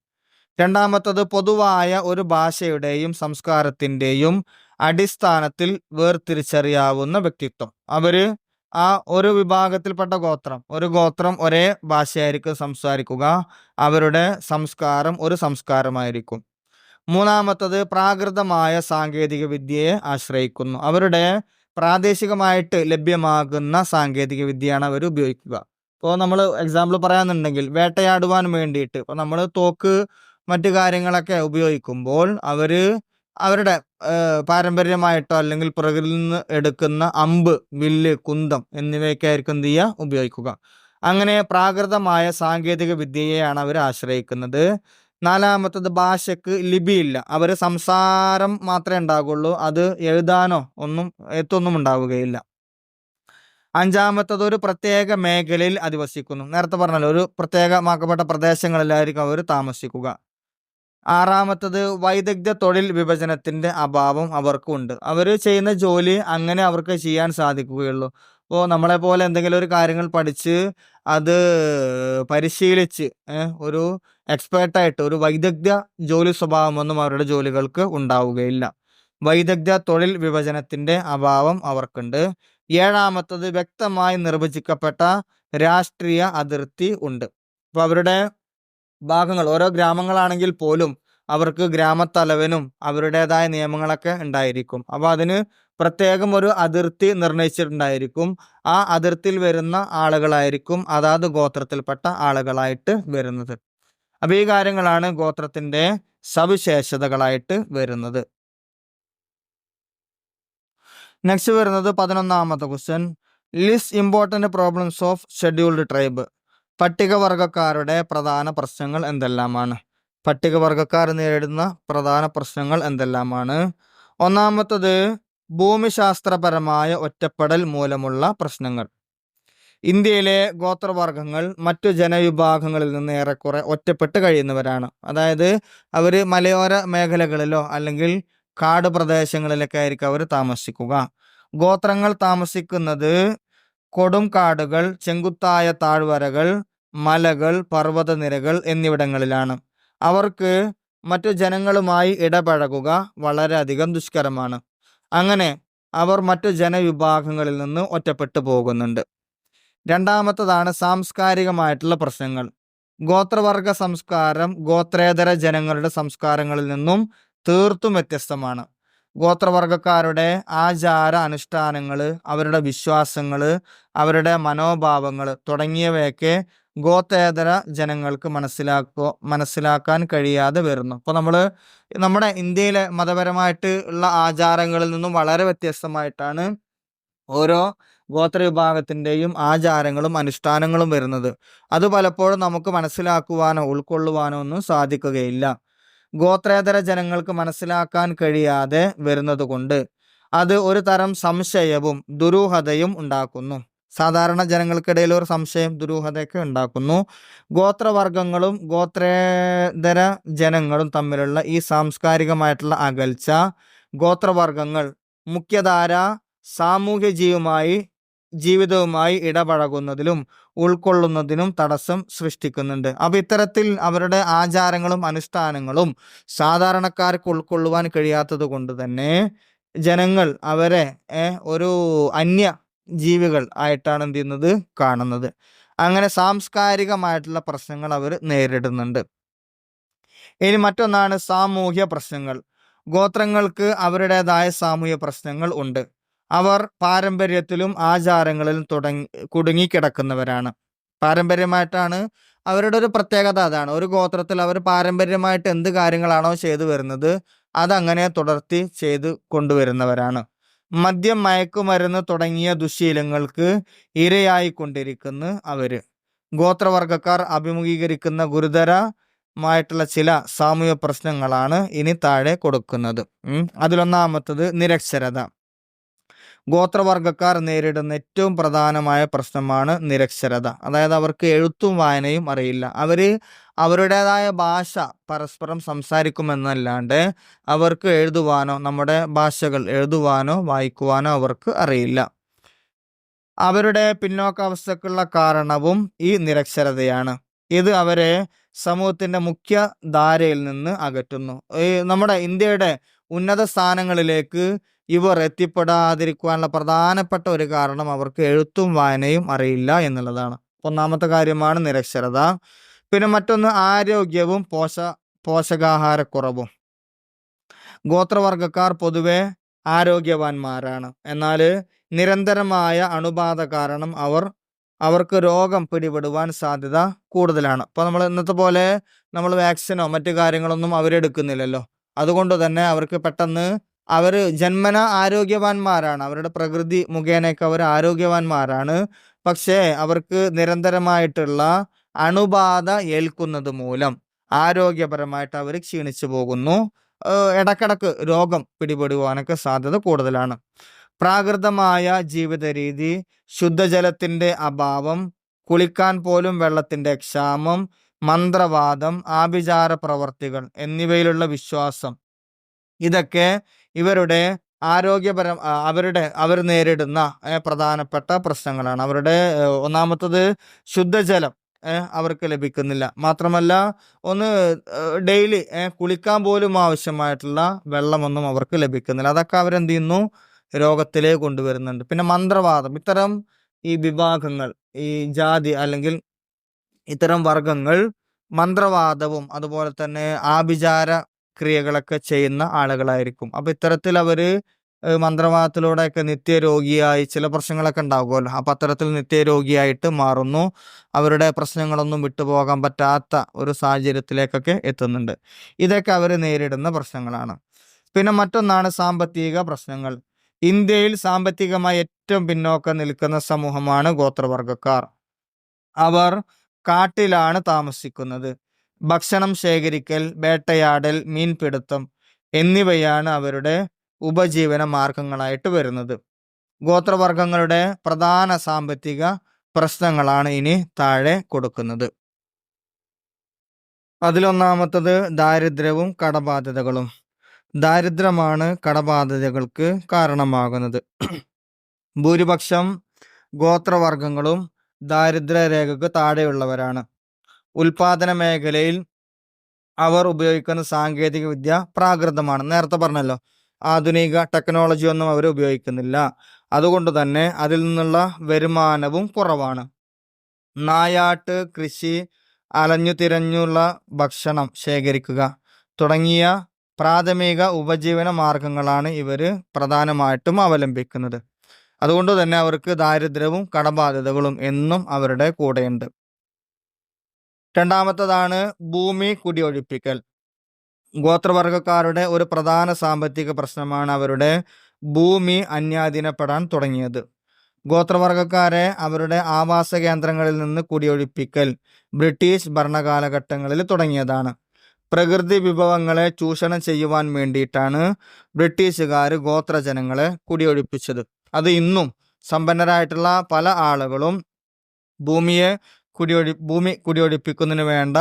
രണ്ടാമത്തത് പൊതുവായ ഒരു ഭാഷയുടെയും സംസ്കാരത്തിന്റെയും അടിസ്ഥാനത്തിൽ വേർതിരിച്ചറിയാവുന്ന വ്യക്തിത്വം. അവർ ആ ഒരു വിഭാഗത്തിൽപ്പെട്ട ഗോത്രം. ഒരു ഗോത്രം ഒരേ ഭാഷയായിരിക്കും സംസാരിക്കുക. അവരുടെ സംസ്കാരം ഒരു സംസ്കാരമായിരിക്കും. മൂന്നാമത്തത് പ്രാകൃതമായ സാങ്കേതിക വിദ്യയെ ആശ്രയിക്കുന്നു. അവരുടെ പ്രാദേശികമായിട്ട് ലഭ്യമാകുന്ന സാങ്കേതിക വിദ്യയാണ് അവർ ഉപയോഗിക്കുക. ഇപ്പോൾ നമ്മൾ എക്സാമ്പിൾ പറയാന്നുണ്ടെങ്കിൽ വേട്ടയാടുവാൻ വേണ്ടിയിട്ട് ഇപ്പോൾ നമ്മൾ തോക്ക് മറ്റു കാര്യങ്ങളൊക്കെ ഉപയോഗിക്കുമ്പോൾ അവർ അവരുടെ പാരമ്പര്യമായിട്ടോ അല്ലെങ്കിൽ പ്രകൃതിയിൽ നിന്ന് എടുക്കുന്ന അമ്പ് വില്ല് കുന്തം എന്നിവയൊക്കെ ആയിരിക്കും എന്ത് ചെയ്യുക? ഉപയോഗിക്കുക. അങ്ങനെ പ്രാകൃതമായ സാങ്കേതിക വിദ്യയെയാണ് അവർ ആശ്രയിക്കുന്നത്. നാലാമത്തത് ഭാഷയ്ക്ക് ലിപിയില്ല. അവർ സംസാരം മാത്രമേ ഉണ്ടാകുള്ളൂ. അത് എഴുതാനോ ഒന്നും എത്തൊന്നും ഉണ്ടാവുകയില്ല. അഞ്ചാമത്തത് ഒരു പ്രത്യേക മേഖലയിൽ അധിവസിക്കുന്നു. നേരത്തെ പറഞ്ഞല്ലോ ഒരു പ്രത്യേകമാക്കപ്പെട്ട പ്രദേശങ്ങളിലായിരിക്കും അവർ താമസിക്കുക. ആറാമത്തത് വൈദഗ്ധ്യ തൊഴിൽ വിഭജനത്തിന്റെ അഭാവം അവർക്കുണ്ട്. അവർ ചെയ്യുന്ന ജോലി അങ്ങനെ അവർക്ക് ചെയ്യാൻ സാധിക്കുകയുള്ളൂ. ഇപ്പോൾ നമ്മളെ പോലെ എന്തെങ്കിലും ഒരു കാര്യങ്ങൾ പഠിച്ച് അത് പരിശീലിച്ച് ഒരു എക്സ്പേർട്ടായിട്ട് ഒരു വൈദഗ്ധ്യ ജോലി സ്വഭാവമൊന്നും അവരുടെ ജോലികൾക്ക് ഉണ്ടാവുകയില്ല. വൈദഗ്ധ്യ തൊഴിൽ വിഭജനത്തിന്റെ അഭാവം അവർക്കുണ്ട്. ഏഴാമത്തത് വ്യക്തമായി നിർവചിക്കപ്പെട്ട രാഷ്ട്രീയ അതിർത്തി ഉണ്ട്. അപ്പോൾ അവരുടെ ഭാഗങ്ങൾ. ഓരോ ഗ്രാമങ്ങളാണെങ്കിൽ പോലും അവർക്ക് ഗ്രാമത്തലവനും അവരുടേതായ നിയമങ്ങളൊക്കെ ഉണ്ടായിരിക്കും. അപ്പോൾ അതിന് പ്രത്യേകം ഒരു അതിർത്തി നിർണയിച്ചിട്ടുണ്ടായിരിക്കും. ആ അതിർത്തിയിൽ വരുന്ന ആളുകളായിരിക്കും അതാത് ഗോത്രത്തിൽപ്പെട്ട ആളുകളായിട്ട് വരുന്നത്. അപ്പോൾ ഈ കാര്യങ്ങളാണ് ഗോത്രത്തിന്റെ സവിശേഷതകളായിട്ട് വരുന്നത്. നെക്സ്റ്റ് വരുന്നത് പതിനൊന്നാമത്തെ question list important problems of scheduled tribe പട്ടികവർഗക്കാരുടെ പ്രധാന പ്രശ്നങ്ങൾ എന്തെല്ലാമാണ്? പട്ടികവർഗക്കാർ നേരിടുന്ന പ്രധാന പ്രശ്നങ്ങൾ എന്തെല്ലാമാണ്? ഒന്നാമത്തത് ഭൂമിശാസ്ത്രപരമായ ഒറ്റപ്പെടൽ മൂലമുള്ള പ്രശ്നങ്ങൾ. ഇന്ത്യയിലെ ഗോത്രവർഗങ്ങൾ മറ്റു ജനവിഭാഗങ്ങളിൽ നിന്ന് ഏറെക്കുറെ ഒറ്റപ്പെട്ട് കഴിയുന്നവരാണ്. അതായത് അവർ മലയോര മേഖലകളിലോ അല്ലെങ്കിൽ കാട് പ്രദേശങ്ങളിലൊക്കെ ആയിരിക്കും അവർ താമസിക്കുക. ഗോത്രങ്ങൾ താമസിക്കുന്നത് കൊടും കാടുകൾ ചെങ്കുത്തായ താഴ്വരകൾ മലകൾ പർവതനിരകൾ എന്നിവിടങ്ങളിലാണ്. അവർക്ക് മറ്റു ജനങ്ങളുമായി ഇടപഴകുക വളരെയധികം ദുഷ്കരമാണ്. അങ്ങനെ അവർ മറ്റു ജനവിഭാഗങ്ങളിൽ നിന്ന് ഒറ്റപ്പെട്ടു പോകുന്നുണ്ട്. രണ്ടാമത്തതാണ് സാംസ്കാരികമായിട്ടുള്ള പ്രശ്നങ്ങൾ. ഗോത്രവർഗ സംസ്കാരം ഗോത്രേതര ജനങ്ങളുടെ സംസ്കാരങ്ങളിൽ നിന്നും തീർത്തും വ്യത്യസ്തമാണ്. ഗോത്രവർഗക്കാരുടെ ആചാര അനുഷ്ഠാനങ്ങൾ അവരുടെ വിശ്വാസങ്ങൾ അവരുടെ മനോഭാവങ്ങൾ തുടങ്ങിയവയൊക്കെ ഗോത്രേതര ജനങ്ങൾക്ക് മനസ്സിലാക്കോ മനസ്സിലാക്കാൻ കഴിയാതെ വരുന്നു. അപ്പോൾ നമ്മൾ നമ്മുടെ ഇന്ത്യയിലെ മതപരമായിട്ട് ഉള്ള ആചാരങ്ങളിൽ നിന്നും വളരെ വ്യത്യസ്തമായിട്ടാണ് ഓരോ ഗോത്ര വിഭാഗത്തിന്റെയും ആചാരങ്ങളും അനുഷ്ഠാനങ്ങളും വരുന്നത്. അത് പലപ്പോഴും നമുക്ക് മനസ്സിലാക്കുവാനോ ഉൾക്കൊള്ളുവാനോ ഒന്നും സാധിക്കുകയില്ല. ഗോത്രേതര ജനങ്ങൾക്ക് മനസ്സിലാക്കാൻ കഴിയാതെ വരുന്നതുകൊണ്ട് അത് ഒരു തരം സംശയവും ദുരൂഹതയും ഉണ്ടാക്കുന്നു. സാധാരണ ജനങ്ങൾക്കിടയിൽ ഒരു സംശയം ദുരൂഹതയൊക്കെ ഉണ്ടാക്കുന്നു. ഗോത്രവർഗങ്ങളും ഗോത്രേതര ജനങ്ങളും തമ്മിലുള്ള ഈ സാംസ്കാരികമായിട്ടുള്ള അകൽച്ച ഗോത്രവർഗങ്ങൾ മുഖ്യധാര സാമൂഹ്യ ജീവുമായി ജീവിതവുമായി ഇടപഴകുന്നതിലും ഉൾക്കൊള്ളുന്നതിനും തടസ്സം സൃഷ്ടിക്കുന്നുണ്ട്. അപ്പൊ ഇത്തരത്തിൽ അവരുടെ ആചാരങ്ങളും അനുഷ്ഠാനങ്ങളും സാധാരണക്കാർക്ക് ഉൾക്കൊള്ളുവാൻ കഴിയാത്തത് കൊണ്ട് തന്നെ ജനങ്ങൾ അവരെ ഒരു അന്യ ജീവികൾ ആയിട്ടാണ് എന്ത് ചെയ്യുന്നത്? കാണുന്നത്. അങ്ങനെ സാംസ്കാരികമായിട്ടുള്ള പ്രശ്നങ്ങൾ അവർ നേരിടുന്നുണ്ട്. ഇനി മറ്റൊന്നാണ് സാമൂഹ്യ പ്രശ്നങ്ങൾ. ഗോത്രങ്ങൾക്ക് അവരുടേതായ സാമൂഹ്യ പ്രശ്നങ്ങൾ ഉണ്ട്. അവർ പാരമ്പര്യത്തിലും ആചാരങ്ങളിലും തുടങ്ങി കുടുങ്ങിക്കിടക്കുന്നവരാണ്. പാരമ്പര്യമായിട്ടാണ് അവരുടെ ഒരു പ്രത്യേകത അതാണ്. ഒരു ഗോത്രത്തിൽ അവർ പാരമ്പര്യമായിട്ട് എന്ത് കാര്യങ്ങളാണോ ചെയ്തു വരുന്നത് അതങ്ങനെ തുടർത്തി ചെയ്ത് കൊണ്ടുവരുന്നവരാണ്. മദ്യം മയക്കുമരുന്ന് തുടങ്ങിയ ദുശീലങ്ങൾക്ക് ഇരയായിക്കൊണ്ടിരിക്കുന്നു അവർ. ഗോത്രവർഗക്കാർ അഭിമുഖീകരിക്കുന്ന ഗുരുതരമായിട്ടുള്ള ചില സാമൂഹ്യ പ്രശ്നങ്ങളാണ് ഇനി താഴെ കൊടുക്കുന്നത്. അതിലൊന്നാമത്തത് നിരക്ഷരത. ഗോത്രവർഗക്കാർ നേരിടുന്ന ഏറ്റവും പ്രധാനമായ പ്രശ്നമാണ് നിരക്ഷരത. അതായത് അവർക്ക് എഴുത്തും വായനയും അറിയില്ല. അവർ അവരുടേതായ ഭാഷ പരസ്പരം സംസാരിക്കുമെന്നല്ലാണ്ട് അവർക്ക് എഴുതുവാനോ നമ്മുടെ ഭാഷകൾ എഴുതുവാനോ വായിക്കുവാനോ അവർക്ക് അറിയില്ല. അവരുടെ പിന്നോക്കാവസ്ഥക്കുള്ള കാരണവും ഈ നിരക്ഷരതയാണ്. ഇത് അവരെ സമൂഹത്തിന്റെ മുഖ്യ ധാരയിൽ നിന്ന് അകറ്റുന്നു. നമ്മുടെ ഇന്ത്യയുടെ ഉന്നത സ്ഥാനങ്ങളിലേക്ക് ഇവർ എത്തിപ്പെടാതിരിക്കുവാനുള്ള പ്രധാനപ്പെട്ട ഒരു കാരണം അവർക്ക് എഴുത്തും വായനയും അറിയില്ല എന്നുള്ളതാണ്. ഒന്നാമത്തെ കാര്യമാണ് നിരക്ഷരത. പിന്നെ മറ്റൊന്ന് ആരോഗ്യവും പോഷ പോഷകാഹാരക്കുറവും. ഗോത്രവർഗക്കാർ പൊതുവെ ആരോഗ്യവാന്മാരാണ്. എന്നാൽ നിരന്തരമായ അണുബാധ കാരണം അവർ അവർക്ക് രോഗം പിടിപെടുവാൻ സാധ്യത കൂടുതലാണ്. അപ്പോൾ നമ്മൾ ഇന്നത്തെ പോലെ നമ്മൾ വാക്സിനോ മറ്റു കാര്യങ്ങളൊന്നും അവരെടുക്കുന്നില്ലല്ലോ. അതുകൊണ്ട് തന്നെ അവർക്ക് പെട്ടെന്ന് അവർ ജന്മന ആരോഗ്യവാന്മാരാണ്. അവരുടെ പ്രകൃതി മുഖേനയൊക്കെ അവർ ആരോഗ്യവാന്മാരാണ്. പക്ഷേ അവർക്ക് നിരന്തരമായിട്ടുള്ള അണുബാധ ഏൽക്കുന്നത് മൂലം ആരോഗ്യപരമായിട്ട് അവർ ക്ഷീണിച്ചു പോകുന്നു. ഇടക്കിടക്ക് രോഗം പിടിപെടുവാനൊക്കെ സാധ്യത കൂടുതലാണ്. പ്രാകൃതമായ ജീവിത രീതി ശുദ്ധജലത്തിന്റെ അഭാവം കുളിക്കാൻ പോലും വെള്ളത്തിന്റെ ക്ഷാമം മന്ത്രവാദം ആഭിചാര പ്രവർത്തികൾ എന്നിവയിലുള്ള വിശ്വാസം. ഇതൊക്കെ ഇവരുടെ ആരോഗ്യപരം അവരുടെ അവർ നേരിടുന്ന പ്രധാനപ്പെട്ട പ്രശ്നങ്ങളാണ്. അവരുടെ ഒന്നാമത്തത് ശുദ്ധജലം അവർക്ക് ലഭിക്കുന്നില്ല. മാത്രമല്ല ഒന്ന് ഡെയിലി കുളിക്കാൻ പോലും ആവശ്യമായിട്ടുള്ള വെള്ളമൊന്നും അവർക്ക് ലഭിക്കുന്നില്ല. അതൊക്കെ അവരെന്ത് ചെയ്യുന്നു? രോഗത്തിലേക്ക് കൊണ്ടുവരുന്നുണ്ട്. പിന്നെ മന്ത്രവാദം. ഇത്തരം ഈ വിഭാഗങ്ങൾ ഈ ജാതി അല്ലെങ്കിൽ ഇത്തരം വർഗങ്ങൾ മന്ത്രവാദവും അതുപോലെ തന്നെ ആഭിചാര ക്രിയകളൊക്കെ ചെയ്യുന്ന ആളുകളായിരിക്കും. അപ്പൊ ഇത്തരത്തിൽ ഏഹ് മന്ത്രവാദത്തിലൂടെയൊക്കെ നിത്യരോഗിയായി ചില പ്രശ്നങ്ങളൊക്കെ ഉണ്ടാകുമല്ലോ. അപ്പൊ അത്തരത്തിൽ നിത്യരോഗിയായിട്ട് മാറുന്നു. അവരുടെ പ്രശ്നങ്ങളൊന്നും വിട്ടുപോകാൻ പറ്റാത്ത ഒരു സാഹചര്യത്തിലേക്കൊക്കെ എത്തുന്നുണ്ട്. ഇതൊക്കെ അവർ നേരിടുന്ന പ്രശ്നങ്ങളാണ്. പിന്നെ മറ്റൊന്നാണ് സാമ്പത്തിക പ്രശ്നങ്ങൾ. ഇന്ത്യയിൽ സാമ്പത്തികമായി ഏറ്റവും പിന്നോക്കം നിൽക്കുന്ന സമൂഹമാണ് ഗോത്രവർഗക്കാർ അവർ കാട്ടിലാണ് താമസിക്കുന്നത്. ഭക്ഷണം ശേഖരിക്കൽ വേട്ടയാടൽ മീൻപിടുത്തം എന്നിവയാണ് അവരുടെ ഉപജീവന മാർഗങ്ങളായിട്ട് വരുന്നത്. ഗോത്രവർഗങ്ങളുടെ പ്രധാന സാമ്പത്തിക പ്രശ്നങ്ങളാണ് ഇനി താഴെ കൊടുക്കുന്നത്. അതിലൊന്നാമത്തത് ദാരിദ്ര്യവും കടബാധ്യതകളും. ദാരിദ്ര്യമാണ് കടബാധ്യതകൾക്ക് കാരണമാകുന്നത്. ഭൂരിപക്ഷം ഗോത്രവർഗങ്ങളും ദാരിദ്ര്യ രേഖക്ക് താഴെയുള്ളവരാണ്. ഉൽപാദന മേഖലയിൽ അവർ ഉപയോഗിക്കുന്ന സാങ്കേതിക വിദ്യ പ്രാകൃതമാണ്. നേരത്തെ പറഞ്ഞല്ലോ ആധുനിക ടെക്നോളജി ഒന്നും അവർ ഉപയോഗിക്കുന്നില്ല. അതുകൊണ്ട് തന്നെ അതിൽ നിന്നുള്ള വരുമാനവും കുറവാണ്. നായാട്ട് കൃഷി അലഞ്ഞു തിരഞ്ഞുള്ള ഭക്ഷണം ശേഖരിക്കുക തുടങ്ങിയ പ്രാഥമിക ഉപജീവന മാർഗങ്ങളാണ് ഇവർ പ്രധാനമായിട്ടും അവലംബിക്കുന്നത്. അതുകൊണ്ട് തന്നെ അവർക്ക് ദാരിദ്ര്യവും കടബാധ്യതകളും എന്നും അവരുടെ കൂടെയുണ്ട്. രണ്ടാമത്തതാണ് ഭൂമി കുടിയൊഴിപ്പിക്കൽ. ഗോത്രവർഗക്കാരുടെ ഒരു പ്രധാന സാമ്പത്തിക പ്രശ്നമാണ് അവരുടെ ഭൂമി അന്യാധീനപ്പെടാൻ തുടങ്ങിയത്. ഗോത്രവർഗക്കാരെ അവരുടെ ആവാസ കേന്ദ്രങ്ങളിൽ നിന്ന് കുടിയൊഴിപ്പിക്കൽ ബ്രിട്ടീഷ് ഭരണകാലഘട്ടങ്ങളിൽ തുടങ്ങിയതാണ്. പ്രകൃതി വിഭവങ്ങളെ ചൂഷണം ചെയ്യുവാൻ വേണ്ടിയിട്ടാണ് ബ്രിട്ടീഷുകാർ ഗോത്രജനങ്ങളെ കുടിയൊഴിപ്പിച്ചത്. അത് ഇന്നും സമ്പന്നരായിട്ടുള്ള പല ആളുകളും ഭൂമിയെ കുടിയൊഴി ഭൂമി കുടിയൊഴിപ്പിക്കുന്നതിന് വേണ്ട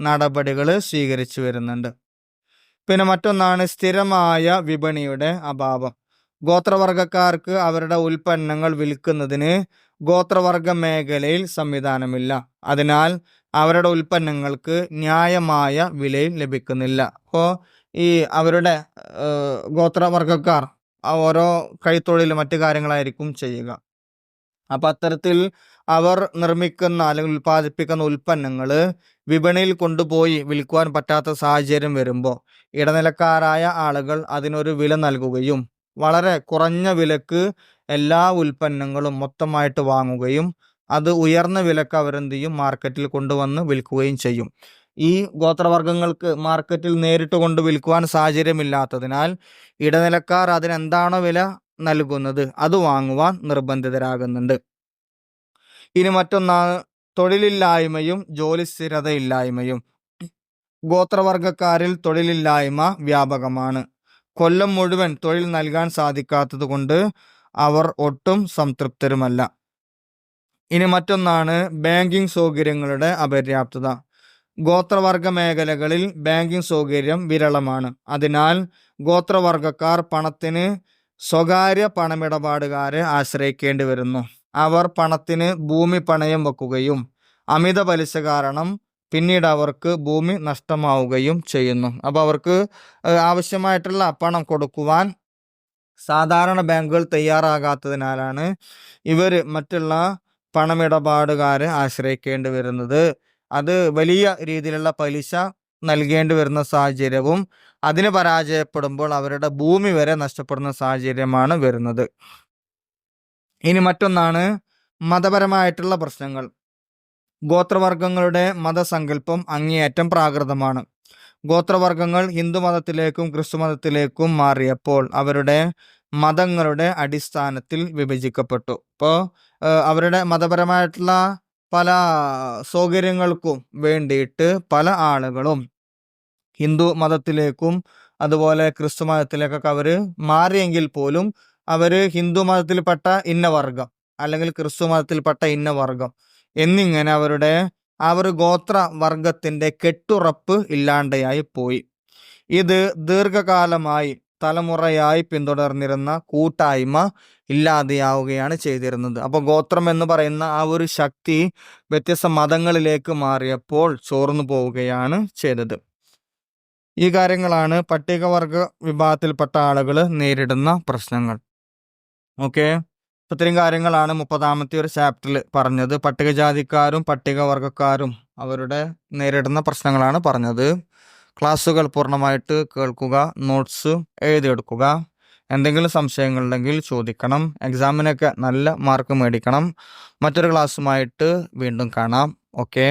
നടപടികൾ സ്വീകരിച്ചു വരുന്നുണ്ട്. പിന്നെ മറ്റൊന്നാണ് സ്ഥിരമായ വിപണിയുടെ അഭാവം. ഗോത്രവർഗക്കാർക്ക് അവരുടെ ഉൽപ്പന്നങ്ങൾ വിൽക്കുന്നതിന് ഗോത്രവർഗ മേഖലയിൽ സംവിധാനമില്ല. അതിനാൽ അവരുടെ ഉൽപ്പന്നങ്ങൾക്ക് ന്യായമായ വിലയിൽ ലഭിക്കുന്നില്ല. അപ്പോൾ ഈ അവരുടെ ഗോത്രവർഗക്കാർ ഓരോ കൈത്തൊഴിൽ മറ്റു കാര്യങ്ങളായിരിക്കും ചെയ്യുക. അപ്പം അത്തരത്തിൽ അവർ നിർമ്മിക്കുന്ന അല്ലെങ്കിൽ ഉൽപ്പാദിപ്പിക്കുന്ന ഉൽപ്പന്നങ്ങൾ വിപണിയിൽ കൊണ്ടുപോയി വിൽക്കുവാൻ പറ്റാത്ത സാഹചര്യം വരുമ്പോൾ ഇടനിലക്കാരായ ആളുകൾ അതിനൊരു വില നൽകുകയും വളരെ കുറഞ്ഞ വിലക്ക് എല്ലാ ഉൽപ്പന്നങ്ങളും മൊത്തമായിട്ട് വാങ്ങുകയും അത് ഉയർന്ന വിലക്ക് അവരെന്ത് ചെയ്യും മാർക്കറ്റിൽ കൊണ്ടുവന്ന് വിൽക്കുകയും ചെയ്യും. ഈ ഗോത്രവർഗങ്ങൾക്ക് മാർക്കറ്റിൽ നേരിട്ട് കൊണ്ട് വിൽക്കുവാൻ സാഹചര്യമില്ലാത്തതിനാൽ ഇടനിലക്കാർ അതിനെന്താണോ വില നൽകുന്നത്? അത് വാങ്ങുവാൻ നിർബന്ധിതരാകുന്നുണ്ട്. ഇനി മറ്റൊന്നാണ് തൊഴിലില്ലായ്മയും ജോലി സ്ഥിരതയില്ലായ്മയും. ഗോത്രവർഗക്കാരിൽ തൊഴിലില്ലായ്മ വ്യാപകമാണ്. കൊല്ലം മുഴുവൻ തൊഴിൽ നൽകാൻ സാധിക്കാത്തതുകൊണ്ട് അവർ ഒട്ടും സംതൃപ്തരുമല്ല. ഇനി മറ്റൊന്നാണ് ബാങ്കിംഗ് സൗകര്യങ്ങളുടെ അപര്യാപ്തത. ഗോത്രവർഗ മേഖലകളിൽ ബാങ്കിംഗ് സൗകര്യം വിരളമാണ്. അതിനാൽ ഗോത്രവർഗക്കാർ പണത്തിന് സ്വകാര്യ പണമിടപാടുകാരെ ആശ്രയിക്കേണ്ടി വരുന്നു അവർ പണത്തിന് ഭൂമി പണയം വെക്കുകയും അമിത പലിശ കാരണം പിന്നീട് അവർക്ക് ഭൂമി നഷ്ടമാവുകയും ചെയ്യുന്നു. അപ്പോൾ അവർക്ക് ആവശ്യമായിട്ടുള്ള പണം കൊടുക്കുവാൻ സാധാരണ ബാങ്കുകൾ തയ്യാറാകാത്തതിനാലാണ് ഇവർ മറ്റുള്ള പണമിടപാടുകാരെ ആശ്രയിക്കേണ്ടി വരുന്നത്. അത് വലിയ രീതിയിലുള്ള പലിശ നൽകേണ്ടി വരുന്ന സാഹചര്യവും അതിന് പരാജയപ്പെടുമ്പോൾ അവരുടെ ഭൂമി വരെ നഷ്ടപ്പെടുന്ന സാഹചര്യമാണ് വരുന്നത്. ഇനി മറ്റൊന്നാണ് മതപരമായിട്ടുള്ള പ്രശ്നങ്ങൾ. ഗോത്രവർഗങ്ങളുടെ മതസങ്കല്പം അങ്ങേയറ്റം പ്രാകൃതമാണ്. ഗോത്രവർഗങ്ങൾ ക്രിസ്തു മതത്തിലേക്കും മാറിയപ്പോൾ അവരുടെ മതങ്ങളുടെ അടിസ്ഥാനത്തിൽ വിഭജിക്കപ്പെട്ടു. ഇപ്പോൾ അവരുടെ മതപരമായിട്ടുള്ള പല സൗകര്യങ്ങൾക്കും വേണ്ടിയിട്ട് പല ആളുകളും ഹിന്ദു മതത്തിലേക്കും അതുപോലെ ക്രിസ്തു മതത്തിലേക്കൊക്കെ അവർ മാറിയെങ്കിൽ പോലും അവർ ഹിന്ദു മതത്തിൽപ്പെട്ട ഇന്ന വർഗം അല്ലെങ്കിൽ ക്രിസ്തു മതത്തിൽപ്പെട്ട ഇന്ന വർഗം എന്നിങ്ങനെ അവരുടെ ഒരു ഗോത്ര വർഗത്തിന്റെ കെട്ടുറപ്പ് ഇല്ലാണ്ടയായി പോയി. ഇത് ദീർഘകാലമായി തലമുറയായി പിന്തുടർന്നിരുന്ന കൂട്ടായ്മ ഇല്ലാതെയാവുകയാണ് ചെയ്തിരുന്നത്. അപ്പോൾ ഗോത്രം എന്ന് പറയുന്ന ആ ഒരു ശക്തി വ്യത്യസ്ത മതങ്ങളിലേക്ക് മാറിയപ്പോൾ ചോർന്നു പോവുകയാണ് ചെയ്തത്. ഈ കാര്യങ്ങളാണ് പട്ടികവർഗ വിഭാഗത്തിൽപ്പെട്ട ആളുകൾ നേരിടുന്ന പ്രശ്നങ്ങൾ. ഓക്കെ. ഇത്രയും കാര്യങ്ങളാണ് മുപ്പതാമത്തെ ഒരു ചാപ്റ്ററിൽ പറഞ്ഞത്. പട്ടികജാതിക്കാരും പട്ടികവർഗക്കാരും അവരുടെ നേരിടുന്ന പ്രശ്നങ്ങളാണ് പറഞ്ഞത്. ക്ലാസ്സുകൾ പൂർണമായിട്ട് കേൾക്കുക നോട്ട്സ് എഴുതിയെടുക്കുക. എന്തെങ്കിലും സംശയങ്ങളുണ്ടെങ്കിൽ ചോദിക്കണം. എക്സാമിനൊക്കെ നല്ല മാർക്ക് മേടിക്കണം. മറ്റൊരു ക്ലാസ്സുമായിട്ട് വീണ്ടും കാണാം. ഓക്കെ.